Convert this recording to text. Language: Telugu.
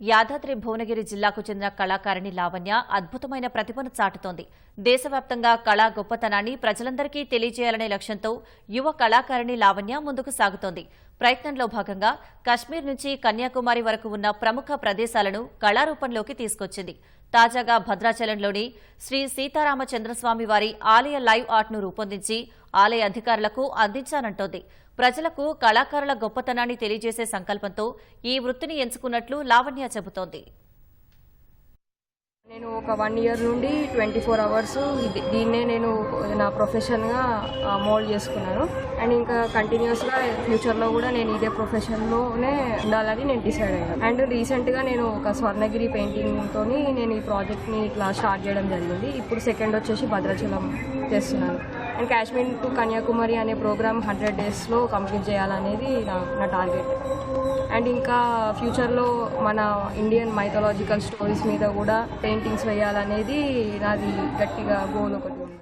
యాదాద్రి భువనగిరి జిల్లాకు చెందిన కళాకారిణి లావణ్య అద్భుతమైన ప్రతిభను చాటుతోంది. దేశవ్యాప్తంగా కళా గొప్పతనాన్ని ప్రజలందరికీ తెలియజేయాలనే లక్ష్యంతో యువ కళాకారిణి లావణ్య ముందుకు సాగుతోంది. ప్రయత్నంలో భాగంగా కశ్మీర్ నుంచి కన్యాకుమారి వరకు ఉన్న ప్రముఖ ప్రదేశాలను కళారూపంలోకి తీసుకొచ్చింది. తాజాగా భద్రాచలంలోని శ్రీ సీతారామచంద్రస్వామి వారి ఆలయ లైవ్ ఆర్ట్ను రూపొందించి ఆలయ అధికారులకు అందించానంటోంది. ప్రజలకు కళాకారుల గొప్పతనాన్ని తెలియజేసే సంకల్పంతో ఈ వృత్తిని ఎంచుకున్నట్లు లావణ్య చెబుతోంది. ఒక వన్ ఇయర్ నుండి ట్వంటీ ఫోర్ అవర్స్ దీన్నే నేను నా ప్రొఫెషన్గా మోల్డ్ చేసుకున్నాను. అండ్ ఇంకా కంటిన్యూస్గా ఫ్యూచర్లో కూడా నేను ఇదే ప్రొఫెషన్లోనే ఉండాలని నేను డిసైడ్ అయ్యాను. అండ్ రీసెంట్గా నేను ఒక స్వర్ణగిరి పెయింటింగ్తో నేను ఈ ప్రాజెక్ట్ని ఇట్లా స్టార్ట్ చేయడం జరిగింది. ఇప్పుడు సెకండ్ వచ్చేసి భద్రాచలం చేస్తున్నాను. అండ్ కాశ్మీర్ టు కన్యాకుమారి అనే ప్రోగ్రామ్ హండ్రెడ్ డేస్లో కంప్లీట్ చేయాలనేది నా టార్గెట్. అండ్ ఇంకా ఫ్యూచర్లో మన ఇండియన్ మైథలాజికల్ స్టోరీస్ మీద కూడా పెయింటింగ్స్ వేయాలనేది నాది గట్టిగా గోల్ ఒకటి ఉంది.